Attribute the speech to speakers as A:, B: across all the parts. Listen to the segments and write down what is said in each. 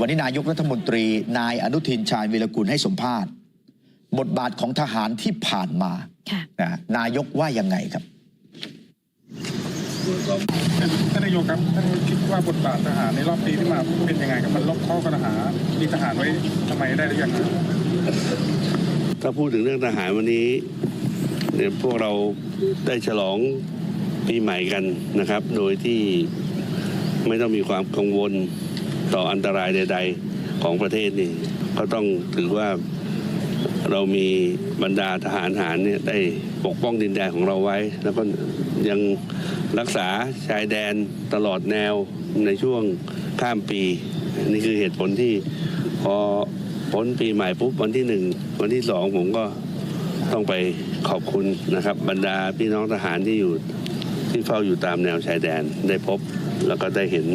A: วันนี้นายกรัฐมนตรี นายอนุทินชาญวีรกุลให้สัมภาษณ์ บทบาทของทหารที่ผ่านมา
B: ค่ะ
A: นะนายกว่ายังไงครับ
C: ท่านนายกครับท่านคิดว่าบทบาททหารในรอบปีที่มาเป็นยังไงครับมันลบข้อกระหามีทหารไว้ทำไมได้หรือยังครับ
D: ถ้าพูดถึงเรื่องทหารวันนี้เนี่ยพวกเราได้ฉลองปีใหม่กันนะครับ โดยที่ไม่ต้องมีความกังวล ต่ออันตรายใด ๆ ของประเทศนี่ก็ต้องถือว่าเรามีบรรดาทหารหารเนี่ยได้ปกป้องดินแดนของเราไว้ แล้วก็ยังรักษาชายแดนตลอดแนวในช่วงข้ามปี นี่คือเหตุผลที่พอพ้นปีใหม่ปุ๊บวันที่หนึ่งวันที่สองผมก็ต้องไปขอบคุณนะครับ บรรดาพี่น้องทหารที่อยู่ที่เฝ้าอยู่ตามแนวชายแดนได้พบ แล้วก็ได้เห็น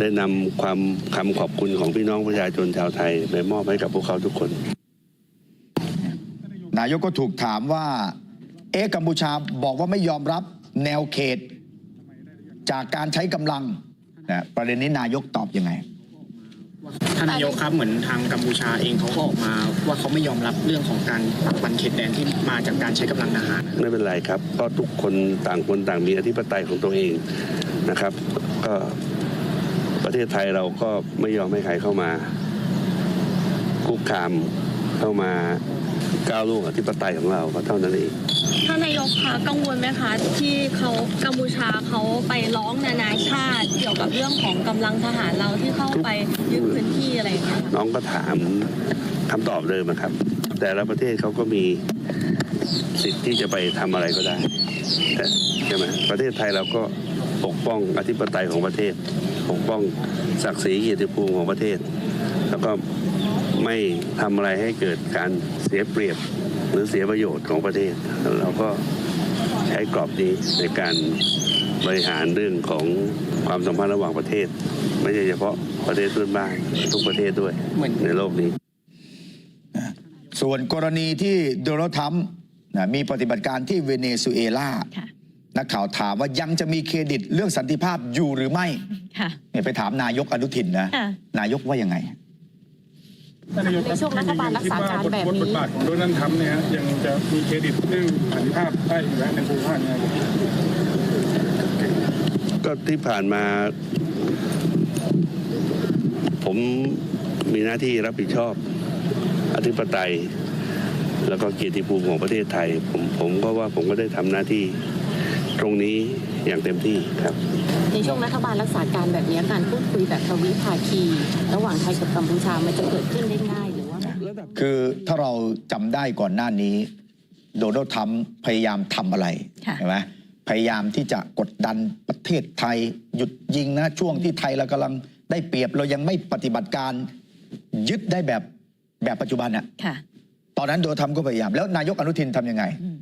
D: ได้นำความคำขอบคุณของพี่น้องประชาชนชาวไทย ไปมอบให้กับพวกเขาทุกคน
A: นายกก็ถูกถามว่า เอ๊ะกัมพูชาบอกว่าไม่ยอมรับแนวเขต จากการใช้กำลังนะประเด็นนี้นายกตอบยังไง
E: ท่านนายกครับเหมือนทางกัมพูชาเองเขาก็ออกมาว่าเขาไม่ยอมรับเรื่องของการปักปันเขตแดนที่มาจากการใช้กำลังทหาร
D: ไม่เป็นไรครับ ก็ทุกคนต่างคนต่างมีอธิปไตยของตัวเองนะครับ ก็ ประเทศไทยเราก็ไม่ยอมให้ใครเข้ามา คุกคามเข้ามาก้าวล่วงอธิปไตยของเราก็เท่านั้นเอง
F: ท่านนายกคะกังวลไหมคะ ที่เขากัมพูชาเขาไปร้องนานาชาติ เกี่ยวกับเรื่องของกำลังทหารเราที่เข้าไปยึดพื้นที่อะไรอย่างเงี้ยค่ะ
D: น้องก็ถามคำตอบเดิมอะครับ แต่ละประเทศเขาก็มีสิทธิ์ที่จะไปทำอะไรก็ได้ใช่ไหมประเทศไทยเราก็ ปกป้องอธิปไตยของประเทศ ปกป้องศักดิ์ศรีเกียรติภูมิของประเทศ แล้วก็ไม่ทำอะไรให้เกิดการเสียเปรียบหรือเสียประโยชน์ของประเทศ เราก็ใช้กรอบนี้ในการบริหารเรื่องของความสัมพันธ์ระหว่างประเทศ ไม่ใช่เฉพาะประเทศเพื่อนบ้านทุกประเทศด้วย
E: เหมือน
D: ในโลกนี้
A: ส่วนกรณีที่โดนัลด์ทรัมป์นะมีปฏิบัติการที่เวเนซุเอลา
B: ค่ะ
A: นักข่าวถามว่ายังจะมีเครดิตเรื่องสันติภาพอยู่หรือไม่
B: ค่ะ
A: เนี่ยไปถามนายกอนุทินนะ
B: ค่ะ
A: นายกว่ายังไง
C: ท่านนายกค
G: ในช่วงรัฐบาลรักษาการแบบนี้
C: คิดว่บทบาทของโดนัลด์ทรัมป์เนี่ยฮะยังจะมีเครดิตเรื่องสันติภาพได้อยู่แล้วในภูมิภาคเนี่ยครับ
D: ก็ที่ผ่านมา ผมมีหน้าที่รับผิดชอบอธิปไตย แล้วก็เกียรติภูมิของประเทศไทย ผมผมก็ว่าผมก็ได้ทำหน้าที่ ตรงนี้อย่างเต็มที่ครับ
G: ในช่วงรัฐบาลรักษาการแบบนี้การพูดคุยแบบทวิภาคี ระหว่างไทยกับกัมพูชามันจะเกิดขึ้นได้ง่ายหรือว่า
A: คือถ้าเราจำได้ก่อนหน้านี้ โดนัลด์ทรัมป์พยายามทำอะไร
B: ค่ะ
A: ใช่ไหมพยายามที่จะกดดันประเทศไทย หยุดยิงนะช่วงที่ไทยเรากำลังได้เปรียบเรายังไม่ปฏิบัติการยึดได้แบบแบบปัจจุบันอะ
B: ค่ะ
A: ตอนนั้นโดนัลด์ทรัมป์ก็พยายาม แล้วนายกอนุทินทำยังไง
B: อืม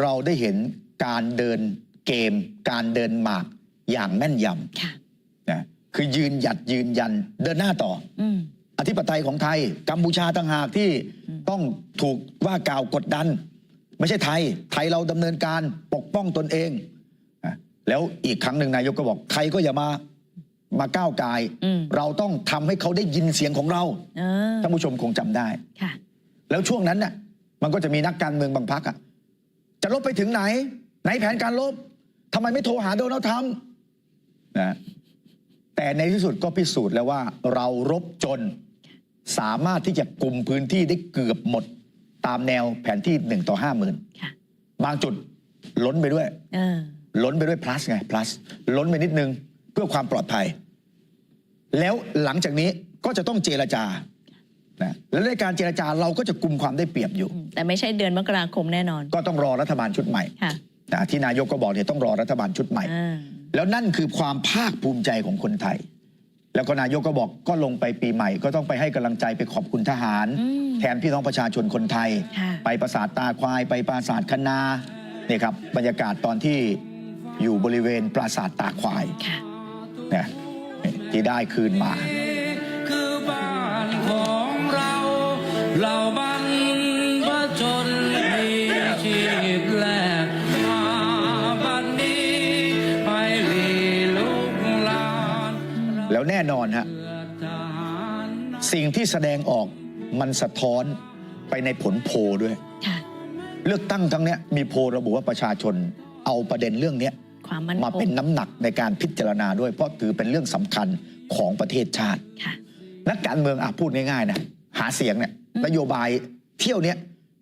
A: เราได้เห็นการเดิน เกมการเดินหมากอย่างแม่นย
B: ค่ะำ
A: นะคือยืนหยัดยืนยันเดินหน้าต่อ
B: อืม
A: อธิปไตยของไทย กัมพูชาต่างหากที่
B: อืม
A: ต้องถูกว่ากล่าวกดดัน ไม่ใช่ไทย ไทยเราดำเนินการปกป้องตนเองอะแล้วอีกครั้งหนึ่งนายกก็บอกใครก็อย่ามามาก้าวกาย
B: อืม
A: เราต้องทำให้เขาได้ยินเสียงของเรา
B: เออ
A: ท่านผู้ชมคงจำได้
B: ค่ะ
A: แล้วช่วงนั้นน่ะ มันก็จะมีนักการเมืองบางพักอะจะลบไปถึงไหน ไหนแผนการลบ ทำไมไม่โทรหาโดนัลด์ทรัมป์นะแต่ในที่สุดก็พิสูจน์แล้วว่าเรารบจนสามารถที่จะกลุ่มพื้นที่ได้เกือบหมดตามแนวแผนที่หนึ่งต่อห้าหมื่น
B: ค่ะ
A: บางจุดล้นไปด้วย
B: เออ
A: ล้นไปด้วย plus ไง plus ล้นไปนิดนึงเพื่อความปลอดภัย แล้วหลังจากนี้ก็จะต้องเจรจานะแล้วในการเจรจาเราก็จะกลุ่มความได้เปรียบอยู่
B: อืมแต่ไม่ใช่เดือนมกราคมแน่นอน
A: ก็ต้องรอรัฐบาลชุดใหม่
B: ค่ะ
A: นะที่นายกก็บอกเนี่ยต้องรอรัฐบาลชุดใหม่
B: อ่า
A: แล้วนั่นคือความภาคภูมิใจของคนไทย แล้วก็นายกก็บอกก็ลงไปปีใหม่ ก็ต้องไปให้กำลังใจไปขอบคุณทหาร
B: อืม
A: แทนพี่น้องประชาชนคนไทย
B: ค่ะ
A: ไปปราสาทตาควาย ไปปราสาทคณาเนี่ยครับบรรยากาศตอนที่อยู่บริเวณปราสาทตาควาย
B: ค่ะ
A: เนี่ยที่ได้คืนมา
H: ให้ลีลูกหลาน
A: แล้วแน่นอนฮะ
H: ทหาร
A: สิ่งที่แสดงออกมันสะท้อนไปในผลโพลด้วย
B: ค่ะ
A: เลือกตั้งครั้งเนี้ยมีโพลระบุว่าประชาชนเอาประเด็นเรื่องเนี้ย
B: ความมั่น
A: มา
B: ค
A: เป็น
B: ง
A: น้ำหนักในการพิจารณาด้วย เพราะถือเป็นเรื่องสำคัญของประเทศชาติ
B: ค่ะ
A: นักการเมืองอะพูดง่ายๆนะหาเสียงเนี่ย
B: อืม
A: นโยบายเที่ยวเนี้ย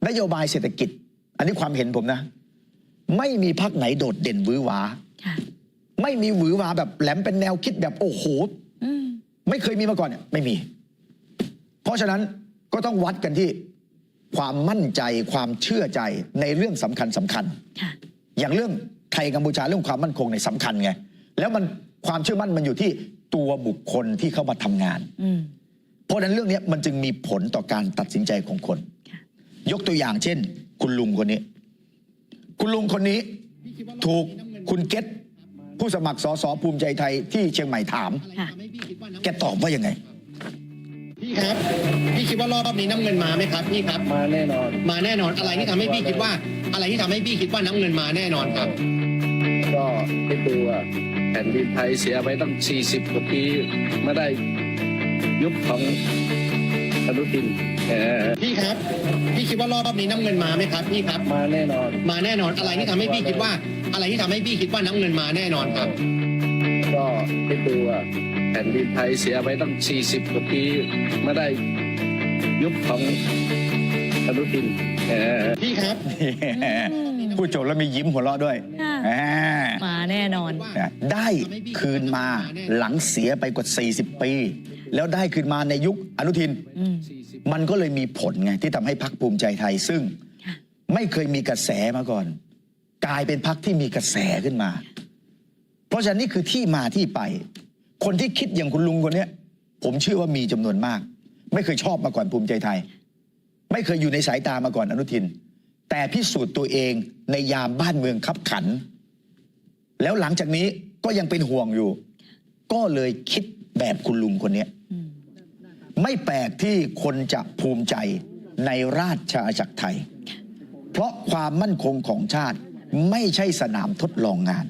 A: นโยบายเศรษฐกิจ อันนี้ความเห็นผมนะ ไม่มีพักไหนโดดเด่นหวือหวา
B: ค่ะ
A: ไม่มีหวือหวาแบบแหลมเป็นแนวคิดแบบโอ้โห
B: อืม
A: ไม่เคยมีมาก่อนเนี่ยไม่มี เพราะฉะนั้นก็ต้องวัดกันที่ความมั่นใจความเชื่อใจในเรื่องสำคัญสำคัญ
B: ค่ะ
A: อย่างเรื่องไทยกัมพูชาเรื่องความมั่นคงในยสำคัญไง แล้วมันความเชื่อมั่นมันอยู่ที่ตัวบุคคลที่เข้ามาทำงาน
B: อืม
A: เพราะฉะนั้นเรื่องเนี้ยมันจึงมีผลต่อการตัดสินใจของคน
B: ค่ะ
A: ยกตัวอย่างเช่น คุณลุงคนนี้ คุณลุงคนนี้ถูกคุณเกต ผู้สมัครสสภูมิใจไทยที่เชียงใหม่ถาม
B: ค่ะ
A: แกตอบว่ายังไง
I: พี่ครับ พี่คิดว่ารอบนี้น้ำเงินมาไหมครับพี่ครับ
J: มาแน่นอน
I: มาแน่นอนอะไรที่ทำให้พี่คิดว่า อะไรที่ทำให้พี่คิดว่าน้ำเงินมาแน่นอนครับ
J: ก็ไปดูว่าแผ่นดินไทยเสียไปตั้ง 40 กว่าปีไม่ได้ยุบของอนุทินเออ
I: พี่ครับ พี่คิดว่ารอบนี้น้ำเงินมาไหมครับพี่ครับ
J: มาแน่นอน
I: มาแน่นอนอะไรที่ทำให้พี่คิดว่า อะไรที่ทำให้พี่คิดว่าน้ำเงินมาแน่นอนครับ
J: ก็ไปดูว่าแผ่นดินไทยเสียไปตั้ง 40 กว่าปีไม่ได้ยุบของอนุทินเออ
I: พี่ครับ
A: พูดจบแล้วมียิ้มหัวเราะด้วย
B: ค่ะ
A: อ่า
B: มาแน่นอน
A: ได้คืนมาหลังเสียไปกว่า 40 ปี แล้วได้คืนมาในยุคอนุทิน
B: อืม
A: มันก็เลยมีผลไงที่ทำให้พักภูมิใจไทยซึ่ง
B: ค่ะ
A: ไม่เคยมีกระแสมาก่อน กลายเป็นพักที่มีกระแสขึ้นมา เพราะฉะนั้นนี่คือที่มาที่ไป คนที่คิดอย่างคุณลุงคนนี้ผมเชื่อว่ามีจำนวนมาก ไม่เคยชอบมาก่อนภูมิใจไทย ไม่เคยอยู่ในสายตามาก่อนอนุทิน แต่พิสูจน์ตัวเองในยามบ้านเมืองคับขัน แล้วหลังจากนี้ก็ยังเป็นห่วงอยู่ ก็เลยคิดแบบคุณลุงคนนี้ไม่แปลกที่คนจะภูมิใจในราชอาณาจักรไทย เพราะความมั่นคงของชาติ ไม่ใช่สนามทดลองงาน